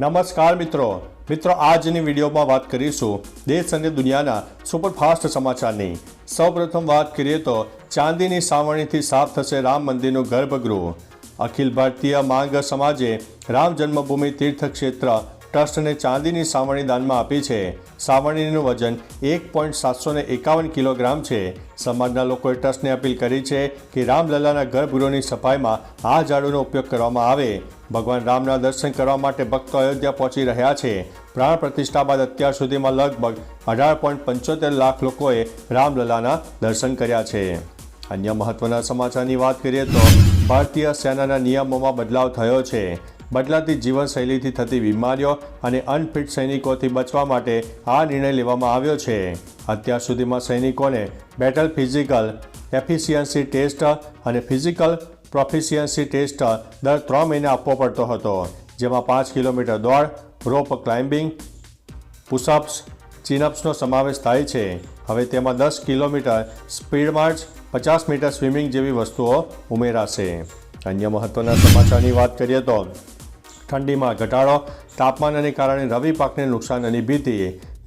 નમસ્કાર મિત્રો. મિત્રો, આજની વિડીયોમાં વાત કરીશું દેશ અને દુનિયાના સુપરફાસ્ટ સમાચારની. સૌપ્રથમ વાત કરીએ તો ચાંદીની સાવરણીથી સાફ થશે રામ મંદિરનું ગર્ભગૃહ. અખિલ ભારતીય માંગ સમાજે રામ જન્મભૂમિ તીર્થ ક્ષેત્ર ટ્રસ્ટને ચાંદીની સાવરણી દાનમાં આપી છે. સાવરણીનું વજન એક પોઈન્ટ સાતસો એકાવન કિલોગ્રામ છે. સમાજના લોકોએ ટ્રસ્ટને અપીલ કરી છે કે રામલલ્લાના ગર્ભગૃહની સફાઈમાં આ ઝાડુનો ઉપયોગ કરવામાં આવે. ભગવાન રામના દર્શન કરવા માટે ભક્તો અયોધ્યા પહોંચી રહ્યા છે. પ્રાણ પ્રતિષ્ઠા બાદ અત્યાર સુધીમાં લગભગ અઢાર પોઈન્ટ પંચોતેર લાખ લોકોએ રામલલ્લાના દર્શન કર્યા છે. અન્ય મહત્વના સમાચારની વાત કરીએ તો ભારતીય સેનાના નિયમોમાં બદલાવ થયો છે. બદલાતી જીવનશૈલીથી થતી બીમારીઓ અને અનફિટ સૈનિકોથી બચવા માટે આ નિર્ણય લેવામાં આવ્યો છે. અત્યાર સુધીમાં સૈનિકોને બેટલ ફિઝિકલ એફિશિયન્સી ટેસ્ટ અને ફિઝિકલ પ્રોફિશિયન્સી ટેસ્ટ દર ત્રણ મહિને આપવો પડતો હતો, જેમાં પાંચ કિલોમીટર દોડ, રોપ ક્લાઇમ્બિંગ, પુશઅપ્સ, ચિનઅપ્સનો સમાવેશ થાય છે. હવે તેમાં દસ કિલોમીટર સ્પીડ માર્ચ, પચાસ મીટર સ્વિમિંગ જેવી વસ્તુઓ ઉમેરાશે. અન્ય મહત્વના સમાચારની વાત કરીએ તો ઠંડીમાં ઘટાડો, તાપમાનને કારણે રવિ પાકને નુકસાનની ભીતિ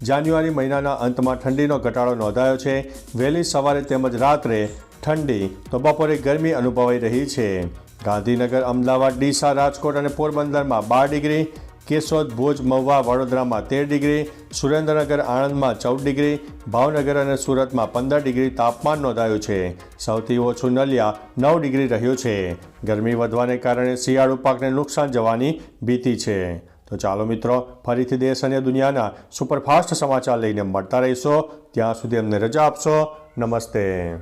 જાન્યુઆરી મહિનાના અંતમાં ઠંડીનો ઘટાડો નોંધાયો છે. વહેલી સવારે તેમજ રાત્રે ઠંડી, તો બપોરે ગરમી અનુભવાઈ રહી છે. ગાંધીનગર, અમદાવાદ, ડીસા, રાજકોટ અને પોરબંદરમાં બાર ડિગ્રી કેશોદ, ભુજ, મહુવા, વડોદરામાં તેર ડિગ્રી, સુરેન્દ્રનગર, આણંદમાં ચૌદ ડિગ્રી, ભાવનગર અને સુરતમાં પંદર ડિગ્રી તાપમાન નોંધાયું છે. સૌથી ઓછું નલિયા નવ ડિગ્રી રહ્યું છે. ગરમી વધવાને કારણે શિયાળુ પાકને નુકસાન જવાની ભીતિ છે. તો ચાલો મિત્રો, ફરીથી દેશ અને દુનિયાના સુપરફાસ્ટ સમાચાર લઈને મળતા રહીશો. ત્યાં સુધી અમને રજા આપશો. નમસ્તે.